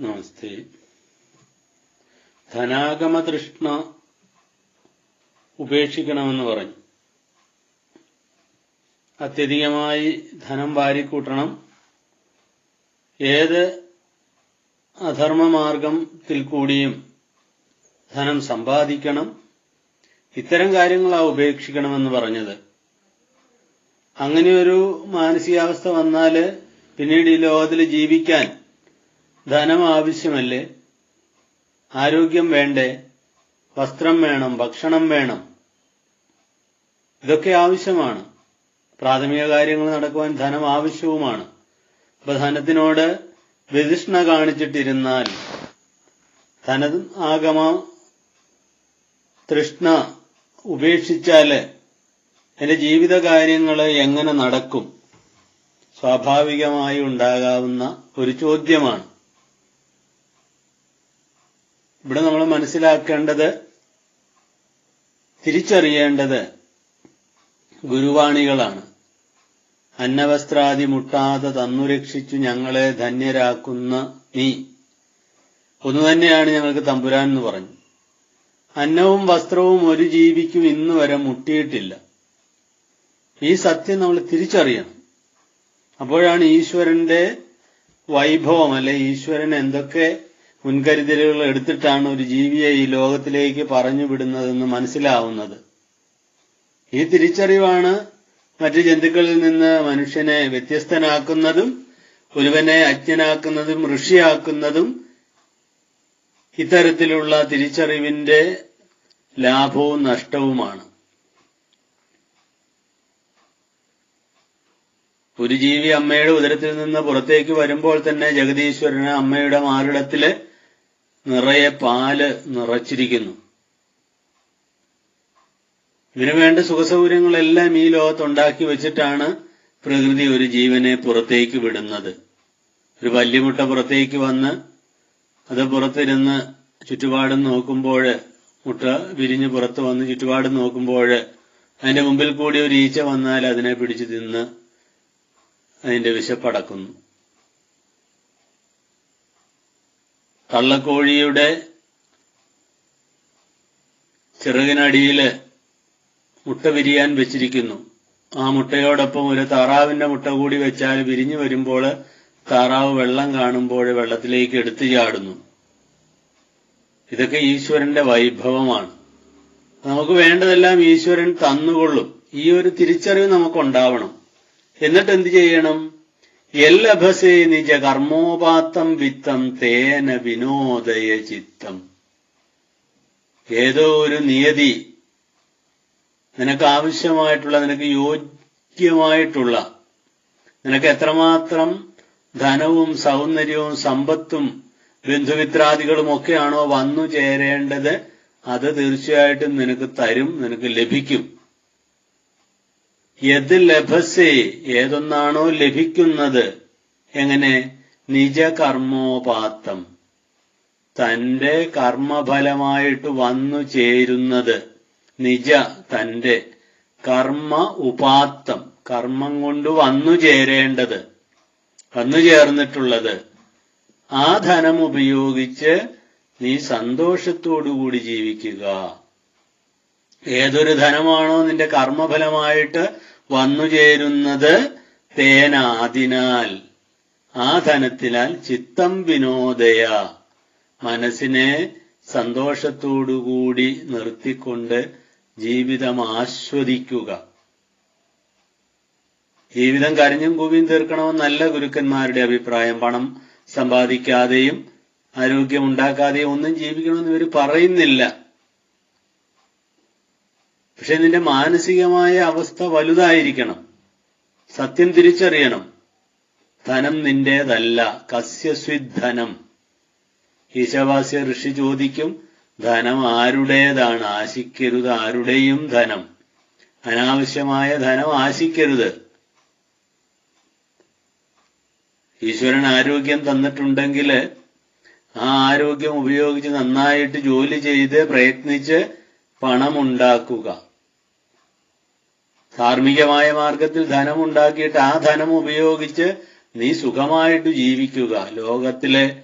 നമസ്തേ. ധനാഗമ തൃഷ്ണ ഉപേക്ഷിക്കണമെന്ന് പറഞ്ഞു. അത്യധികമായി ധനം വാരിക്കൂട്ടണം. ഏത് അധർമ്മമാർഗത്തിൽ കൂടിയും ധനം സമ്പാദിക്കണം. ഇത്തരം കാര്യങ്ങളാ ഉപേക്ഷിക്കണമെന്ന് പറഞ്ഞത്. അങ്ങനെയൊരു മാനസികാവസ്ഥ വന്നാൽ പിന്നീട് ഈ ലോകത്തിൽ ജീവിക്കാൻ ധനം ആവശ്യമല്ലേ? ആരോഗ്യം വേണ്ടേ? വസ്ത്രം വേണം ഭക്ഷണം വേണം. ഇതൊക്കെ ആവശ്യമാണ്. പ്രാഥമിക കാര്യങ്ങൾ നടക്കുവാൻ ധനം ആവശ്യവുമാണ്. അപ്പൊ ധനത്തിനോട് വിധിഷ്ണ കാണിച്ചിട്ടിരുന്നാൽ ധന ആഗമ തൃഷ്ണ ഉപേക്ഷിച്ചാൽ എന്റെ ജീവിത കാര്യങ്ങൾ എങ്ങനെ നടക്കും? സ്വാഭാവികമായി ഉണ്ടാകാവുന്ന ഒരു ചോദ്യമാണ്. ഇവിടെ നമ്മൾ മനസ്സിലാക്കേണ്ടത് തിരിച്ചറിയേണ്ടത് ഗുരുവാണികളാണ്. അന്നവസ്ത്രാദി മുട്ടാതെ തന്നു രക്ഷിച്ചു ഞങ്ങളെ ധന്യരാക്കുന്ന നീ. ഒന്നു തന്നെയാണ് ഞങ്ങൾക്ക് തമ്പുരാൻ എന്ന് പറഞ്ഞു. അന്നവും വസ്ത്രവും ഒരു ജീവിക്കും ഇന്ന് വരെ മുട്ടിയിട്ടില്ല. ഈ സത്യം നമ്മൾ തിരിച്ചറിയണം. അപ്പോഴാണ് ഈശ്വരന്റെ വൈഭവം അല്ലെ ഈശ്വരൻ എന്തൊക്കെ മുൻകരുതലുകൾ എടുത്തിട്ടാണ് ഒരു ജീവിയെ ഈ ലോകത്തിലേക്ക് പറഞ്ഞു വിടുന്നതെന്ന് മനസ്സിലാവുന്നത്. ഈ തിരിച്ചറിവാണ് മറ്റു ജന്തുക്കളിൽ നിന്ന് മനുഷ്യനെ വ്യത്യസ്തനാക്കുന്നതും ഒരുവനെ അജ്ഞനാക്കുന്നതും ഋഷിയാക്കുന്നതും ഇത്തരത്തിലുള്ള തിരിച്ചറിവിന്റെ ലാഭവും നഷ്ടവുമാണ്. ഒരു ജീവി അമ്മയുടെ ഉദരത്തിൽ നിന്ന് പുറത്തേക്ക് വരുമ്പോൾ തന്നെ ജഗദീശ്വരന് അമ്മയുടെ മാറിടത്തിൽ നിറയെ പാൽ നിറച്ചിരിക്കുന്നു. ഇതിനു വേണ്ട സുഖസൗകര്യങ്ങളെല്ലാം ഈ ലോകത്തുണ്ടാക്കി വെച്ചിട്ടാണ് പ്രകൃതി ഒരു ജീവനെ പുറത്തേക്ക് വിടുന്നത്. ഒരു വല്യമുട്ട പുറത്തേക്ക് വന്ന് അത് പുറത്തിരുന്ന് ചുറ്റുപാടും നോക്കുമ്പോൾ മുട്ട വിരിഞ്ഞ് പുറത്ത് വന്ന് ചുറ്റുപാടും നോക്കുമ്പോൾ അതിന്റെ മുമ്പിൽ കൂടി ഒരു ഈച്ച വന്നാൽ അതിനെ പിടിച്ചു തിന്ന് അതിന്റെ വിശപ്പടക്കുന്നു കള്ളക്കോഴിയുടെ ചിറകിനടിയിൽ മുട്ട വിരിയാൻ വെച്ചിരിക്കുന്നു. ആ മുട്ടയോടൊപ്പം ഒരു താറാവിന്റെ മുട്ട കൂടി വെച്ചാൽ വിരിഞ്ഞു വരുമ്പോൾ താറാവ് വെള്ളം കാണുമ്പോൾ വെള്ളത്തിലേക്ക് എടുത്തു ചാടുന്നു. ഇതൊക്കെ ഈശ്വരന്റെ വൈഭവമാണ്. നമുക്ക് വേണ്ടതെല്ലാം ഈശ്വരൻ തന്നുകൊള്ളും. ഈ ഒരു തിരിച്ചറിവ് നമുക്കുണ്ടാവണം. എന്നിട്ട് എന്ത് ചെയ്യണം? എല്ലഭസേ നിജ കർമ്മോപാത്തം വിത്തം തേന വിനോദയ ചിത്തം. ഏതോ ഒരു നിയതി നിനക്ക് ആവശ്യമായിട്ടുള്ള നിനക്ക് യോഗ്യമായിട്ടുള്ള നിനക്ക് എത്രമാത്രം ധനവും സൗന്ദര്യവും സമ്പത്തും ബന്ധുമിത്രാദികളും ഒക്കെയാണോ വന്നു ചേരേണ്ടത് അത് തീർച്ചയായിട്ടും നിനക്ക് തരും നിനക്ക് ലഭിക്കും. യത് ലഭസേ ഏതൊന്നാണോ ലഭിക്കുന്നത്? എങ്ങനെ? നിജകർമ്മോപാത്തം. തന്റെ കർമ്മഫലമായിട്ട് വന്നു ചേരുന്നത് നിജ തന്റെ കർമ്മ ഉപാത്തം കർമ്മം കൊണ്ട് വന്നു ചേരേണ്ടത് വന്നു ചേർന്നിട്ടുള്ളത്. ആ ധനം ഉപയോഗിച്ച് നീ സന്തോഷത്തോടുകൂടി ജീവിക്കുക. ഏതൊരു ധനമാണോ നിന്റെ കർമ്മഫലമായിട്ട് വന്നു ചേരുന്നത് തേനാതിനാൽ. ആ ധനത്തിനാൽ ചിത്തം വിനോദയ. മനസ്സിനെ സന്തോഷത്തോടുകൂടി നിർത്തിക്കൊണ്ട് ജീവിതം ആസ്വദിക്കുക. ജീവിതം കരഞ്ഞും കൂവിയും തീർക്കണമെന്നല്ല ഗുരുക്കന്മാരുടെ അഭിപ്രായം പണം സമ്പാദിക്കാതെയും ആരോഗ്യമുണ്ടാക്കാതെയും ഒന്നും ജീവിക്കണമെന്ന് ഇവർ പറയുന്നില്ല. പക്ഷെ നിന്റെ മാനസികമായ അവസ്ഥ വലുതായിരിക്കണം. സത്യം തിരിച്ചറിയണം. ധനം നിന്റേതല്ല കസ്യസ്വിധനം. ഈശവാസ്യ ഋഷി ചോദിക്കും ധനം ആരുടേതാണ്? ആശിക്കരുത് ആരുടെയും ധനം. അനാവശ്യമായ ധനം ആശിക്കരുത്. ഈശ്വരൻ ആരോഗ്യം തന്നിട്ടുണ്ടെങ്കിൽ ആ ആരോഗ്യം ഉപയോഗിച്ച് നന്നായിട്ട് ജോലി ചെയ്ത് പ്രയത്നിച്ച് പണമുണ്ടാക്കുക. ധാർമ്മികമായ മാർഗത്തിൽ ധനമുണ്ടാക്കിയിട്ട് ആ ധനം ഉപയോഗിച്ച് നീ സുഖമായിട്ട് ജീവിക്കുക. ലോകത്തിലെ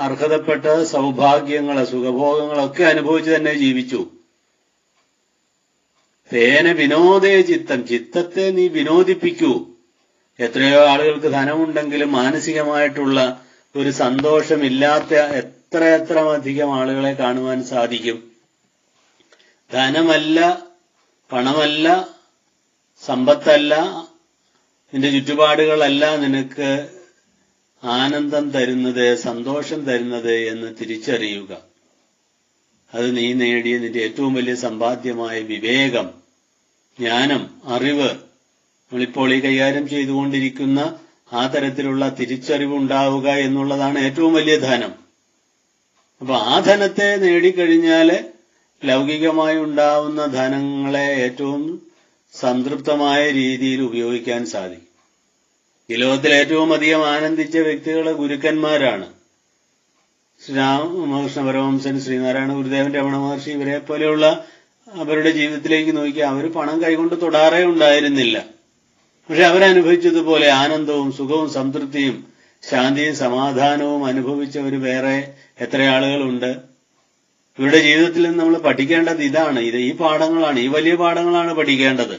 അർഹതപ്പെട്ട സൗഭാഗ്യങ്ങൾ സുഖഭോഗങ്ങളൊക്കെ അനുഭവിച്ച് തന്നെ ജീവിച്ചു. തേന വിനോദേ ചിത്തം ചിത്തത്തെ നീ വിനോദിപ്പിക്കൂ. എത്രയോ ആളുകൾക്ക് ധനമുണ്ടെങ്കിലും മാനസികമായിട്ടുള്ള ഒരു സന്തോഷമില്ലാത്ത എത്ര എത്ര അധികം ആളുകളെ കാണുവാൻ സാധിക്കും. ധനമല്ല പണമല്ല സമ്പത്തല്ല നിന്റെ ചുറ്റുപാടുകളല്ല നിനക്ക് ആനന്ദം തരുന്നത് സന്തോഷം തരുന്നത് എന്ന് തിരിച്ചറിയുക. അത് നീ നേടിയ നിന്റെ ഏറ്റവും വലിയ സമ്പാദ്യമായ വിവേകം ജ്ഞാനം അറിവ്. നമ്മളിപ്പോൾ ഈ കൈകാര്യം ചെയ്തുകൊണ്ടിരിക്കുന്ന ആ തരത്തിലുള്ള തിരിച്ചറിവ് ഉണ്ടാവുക എന്നുള്ളതാണ് ഏറ്റവും വലിയ ധനം. അപ്പൊ ആ ധനത്തെ നേടിക്കഴിഞ്ഞാൽ ലൗകികമായി ഉണ്ടാവുന്ന ധനങ്ങളെ ഏറ്റവും സംതൃപ്തമായ രീതിയിൽ ഉപയോഗിക്കാൻ സാധിക്കും. ഈ ലോകത്തിൽ ഏറ്റവും അധികം ആനന്ദിച്ച വ്യക്തികൾ ഗുരുക്കന്മാരാണ്. ശ്രീ ശ്രീരാമകൃഷ്ണ പരമംസൻ ശ്രീനാരായണ ഗുരുദേവൻ രമണ മഹർഷി ഇവരെ പോലെയുള്ള അവരുടെ ജീവിതത്തിലേക്ക് നോക്കി അവർ പണം കൈകൊണ്ട് തൊടാറേ ഉണ്ടായിരുന്നില്ല. പക്ഷെ അവരനുഭവിച്ചതുപോലെ ആനന്ദവും സുഖവും സംതൃപ്തിയും ശാന്തിയും സമാധാനവും അനുഭവിച്ചവർ വേറെ എത്ര ആളുകളുണ്ട്? ഇവരുടെ ജീവിതത്തിൽ നിന്ന് നമ്മൾ പഠിക്കേണ്ടത് ഇതാണ്. ഇത് ഈ പാഠങ്ങളാണ് ഈ വലിയ പാഠങ്ങളാണ് പഠിക്കേണ്ടത്.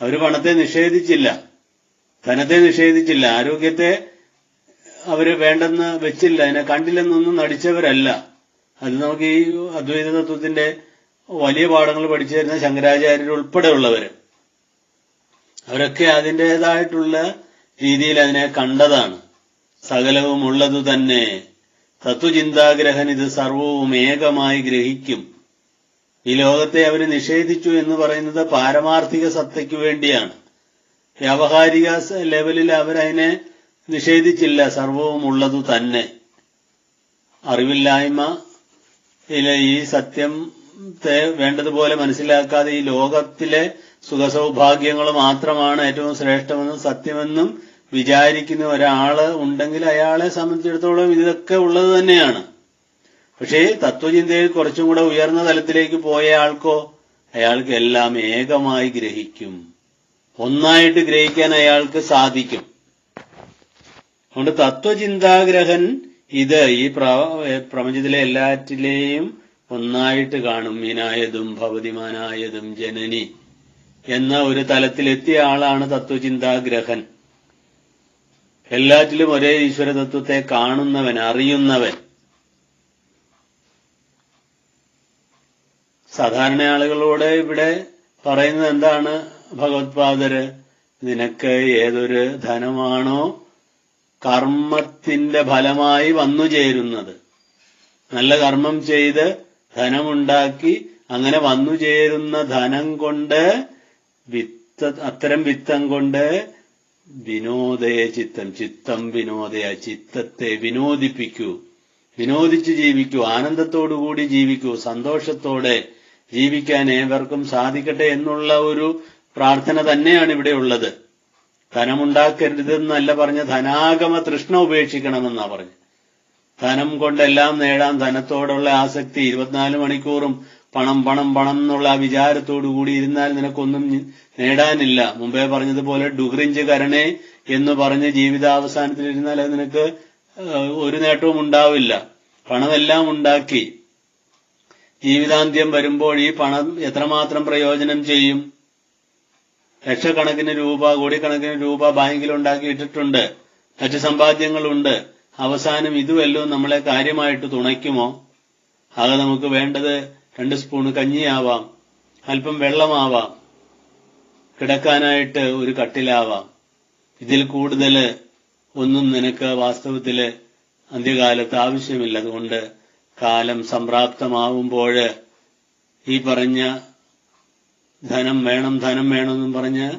അവർ പണത്തെ നിഷേധിച്ചില്ല. ധനത്തെ നിഷേധിച്ചില്ല. ആരോഗ്യത്തെ അവർ വേണ്ടെന്ന് വെച്ചില്ല. അതിനെ കണ്ടില്ലെന്നൊന്നും നടിച്ചവരല്ല. അത് നമുക്ക് ഈ അദ്വൈത തത്വത്തിന്റെ വലിയ പാഠങ്ങൾ പഠിച്ചു തരുന്ന ശങ്കരാചാര്യർ ഉൾപ്പെടെയുള്ളവര് അവരൊക്കെ അതിന്റെതായിട്ടുള്ള രീതിയിൽ അതിനെ കണ്ടതാണ്. സകലവും ഉള്ളത് തന്നെ. തത്വചിന്താഗ്രഹൻ ഇത് സർവവും ഏകമായി ഗ്രഹിക്കും. ഈ ലോകത്തെ അവർ നിഷേധിച്ചു എന്ന് പറയുന്നത് പാരമാർത്ഥിക സത്തയ്ക്ക് വേണ്ടിയാണ്. വ്യാവഹാരിക ലെവലിൽ അവരതിനെ നിഷേധിച്ചില്ല സർവവും ഉള്ളതു തന്നെ. അറിവില്ലായ്മ ഈ സത്യത്തെ വേണ്ടതുപോലെ മനസ്സിലാക്കാതെ ഈ ലോകത്തിലെ സുഖസൗഭാഗ്യങ്ങൾ മാത്രമാണ് ഏറ്റവും ശ്രേഷ്ഠമെന്നും സത്യമെന്നും വിചാരിക്കുന്ന ഒരാൾ ഉണ്ടെങ്കിൽ അയാളെ സംബന്ധിച്ചിടത്തോളം ഇതൊക്കെ ഉള്ളത് തന്നെയാണ്. പക്ഷേ തത്വചിന്തയിൽ കുറച്ചും കൂടെ ഉയർന്ന തലത്തിലേക്ക് പോയ ആൾക്കോ അയാൾക്ക് എല്ലാം ഏകമായി ഗ്രഹിക്കും. ഒന്നായിട്ട് ഗ്രഹിക്കാൻ അയാൾക്ക് സാധിക്കും. അതുകൊണ്ട് തത്വചിന്താഗ്രഹൻ ഇത് ഈ പ്ര- പ്രപഞ്ചത്തിലെ എല്ലാറ്റിലെയും ഒന്നായിട്ട് കാണും. മീനായതും ഭവതിമാനായതും ജനനി എന്ന ഒരു തലത്തിലെത്തിയ ആളാണ് തത്വചിന്താഗ്രഹൻ. എല്ലാറ്റിലും ഒരേ ഈശ്വര തത്വത്തെ കാണുന്നവൻ അറിയുന്നവൻ. സാധാരണ ആളുകളോട് ഇവിടെ പറയുന്നത് എന്താണ്? ഭഗവത്പാദര് നിനക്ക് ഏതൊരു ധനമാണോ കർമ്മത്തിന്റെ ഫലമായി വന്നു ചേരുന്നത്. നല്ല കർമ്മം ചെയ്ത് ധനമുണ്ടാക്കി അങ്ങനെ വന്നു ചേരുന്ന ധനം കൊണ്ട് വിത്ത അത്തരം വിത്തം കൊണ്ട് വിനോദയ ചിത്തം ചിത്തം വിനോദയ ചിത്തത്തെ വിനോദിപ്പിക്കൂ. വിനോദിച്ച് ജീവിക്കൂ ആനന്ദത്തോടുകൂടി ജീവിക്കൂ സന്തോഷത്തോടെ ജീവിക്കാൻ ഏവർക്കും സാധിക്കട്ടെ എന്നുള്ള ഒരു പ്രാർത്ഥന തന്നെയാണ് ഇവിടെ ഉള്ളത്. ധനമുണ്ടാക്കരുതെന്നല്ല പറഞ്ഞ ധനാഗമ തൃഷ്ണ ഉപേക്ഷിക്കണമെന്നാ പറഞ്ഞു. ധനം കൊണ്ടെല്ലാം നേടാം ധനത്തോടുള്ള ആസക്തി ഇരുപത്തിനാല് മണിക്കൂറും പണം പണം പണം എന്നുള്ള വിചാരത്തോടു കൂടി ഇരുന്നാൽ നിനക്കൊന്നും നേടാനില്ല. മുമ്പേ പറഞ്ഞതുപോലെ ഡുഗ്രിഞ്ച് കരണേ എന്ന് പറഞ്ഞ് ജീവിതാവസാനത്തിൽ ഇരുന്നാൽ അത് നിനക്ക് ഒരു നേട്ടവും ഉണ്ടാവില്ല. പണമെല്ലാം ഉണ്ടാക്കി. ജീവിതാന്ത്യം വരുമ്പോൾ ഈ പണം എത്രമാത്രം പ്രയോജനം ചെയ്യും? ലക്ഷക്കണക്കിന് രൂപ കോടിക്കണക്കിന് രൂപ ബാങ്കിൽ ഉണ്ടാക്കിയിട്ടിട്ടുണ്ട്. മറ്റ് സമ്പാദ്യങ്ങളുണ്ട്. അവസാനം ഇതുവല്ലോ നമ്മളെ കാര്യമായിട്ട് തുണയ്ക്കുമോ? ആകെ നമുക്ക് വേണ്ടത് രണ്ട് സ്പൂണ് കഞ്ഞിയാവാം. അല്പം വെള്ളമാവാം. കിടക്കാനായിട്ട് ഒരു കട്ടിലാവാം. ഇതിൽ കൂടുതൽ ഒന്നും നിനക്ക് വാസ്തവത്തിൽ അന്ത്യകാലത്ത് ആവശ്യമില്ല. അതുകൊണ്ട് കാലം സംപ്രാപ്തമാവുമ്പോൾ ഈ പറഞ്ഞ ധനം വേണം ധനം വേണമെന്നും പറഞ്ഞ്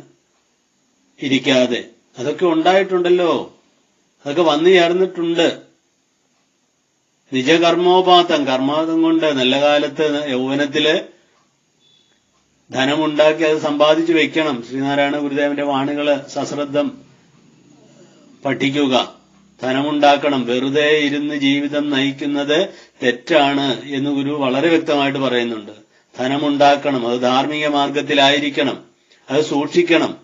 ഇരിക്കാതെ. അതൊക്കെ ഉണ്ടായിട്ടുണ്ടല്ലോ. അതൊക്കെ വന്നു ചേർന്നിട്ടുണ്ട്. നിജകർമ്മോപാത്തം കർമാതം കൊണ്ട് നല്ല കാലത്ത് യൗവനത്തിൽ ധനമുണ്ടാക്കി അത് സമ്പാദിച്ചു വെക്കണം. ശ്രീനാരായണ ഗുരുദേവന്റെ വാണികൾ സശ്രദ്ധം പഠിക്കുക. ധനമുണ്ടാക്കണം. വെറുതെ ഇരുന്ന് ജീവിതം നയിക്കുന്നത് തെറ്റാണ് എന്ന് ഗുരു വളരെ വ്യക്തമായിട്ട് പറയുന്നുണ്ട്. ധനമുണ്ടാക്കണം. അത് ധാർമ്മിക മാർഗത്തിലായിരിക്കണം അത് സൂക്ഷിക്കണം.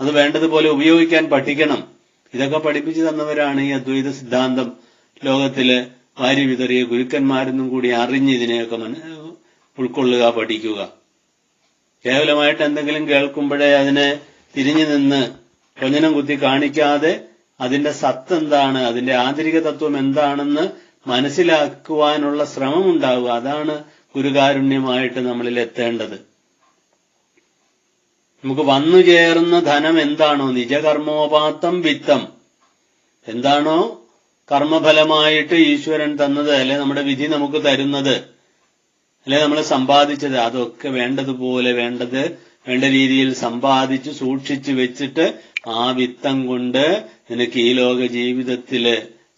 അത് വേണ്ടതുപോലെ ഉപയോഗിക്കാൻ പഠിക്കണം. ഇതൊക്കെ പഠിപ്പിച്ചു തന്നവരാണ് ഈ അദ്വൈത സിദ്ധാന്തം ലോകത്തിൽ വാരി വിതറിയ ഗുരുക്കന്മാരെന്നും കൂടി അറിഞ്ഞ് ഇതിനെയൊക്കെ മന- ഉൾക്കൊള്ളുക പഠിക്കുക. കേവലമായിട്ട് എന്തെങ്കിലും കേൾക്കുമ്പോഴേ അതിനെ തിരിഞ്ഞു നിന്ന് കൊഞ്ഞനം കുത്തി കാണിക്കാതെ അതിന്റെ സത്ത് എന്താണ് അതിന്റെ ആന്തരിക തത്വം എന്താണെന്ന് മനസ്സിലാക്കുവാനുള്ള ശ്രമം ഉണ്ടാവുക അതാണ് ഗുരുകാരുണ്യമായിട്ട് നമ്മളിൽ എത്തേണ്ടത്. നമുക്ക് വന്നു ചേർന്ന ധനം എന്താണോ? നിജകർമ്മോപാത്തം വിത്തം. എന്താണോ? കർമ്മഫലമായിട്ട് ഈശ്വരൻ തന്നത് അല്ലെ നമ്മുടെ വിധി നമുക്ക് തരുന്നത്? അല്ലെ നമ്മൾ സമ്പാദിച്ചത്? അതൊക്കെ വേണ്ടതുപോലെ വേണ്ടത് വേണ്ട രീതിയിൽ സമ്പാദിച്ച് സൂക്ഷിച്ചു വെച്ചിട്ട് ആ വിത്തം കൊണ്ട് നിനക്ക് ഈ ലോക ജീവിതത്തിൽ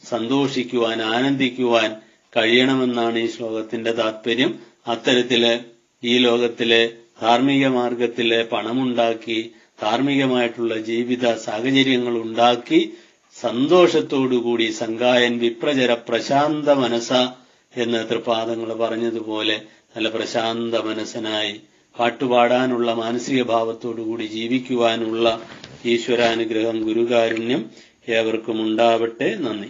സന്തോഷിക്കുവാൻ ആനന്ദിക്കുവാൻ കഴിയണമെന്നാണ് ഈ ശ്ലോകത്തിന്റെ താല്പര്യം അത്തരത്തിൽ ഈ ലോകത്തിലെ ധാർമ്മിക മാർഗത്തിൽ പണമുണ്ടാക്കി ധാർമ്മികമായിട്ടുള്ള ജീവിത സാഹചര്യങ്ങൾ ഉണ്ടാക്കി സന്തോഷത്തോടുകൂടി സംഗായൻ വിപ്രചര പ്രശാന്ത മനസ എന്ന് തൃപാദങ്ങൾ പറഞ്ഞതുപോലെ നല്ല പ്രശാന്ത മനസ്സനായി പാട്ടുപാടാനുള്ള മാനസിക ഭാവത്തോടുകൂടി ജീവിക്കുവാനുള്ള ഈശ്വരാനുഗ്രഹം ഗുരുകാരുണ്യം ഏവർക്കും ഉണ്ടാവട്ടെ. നന്ദി.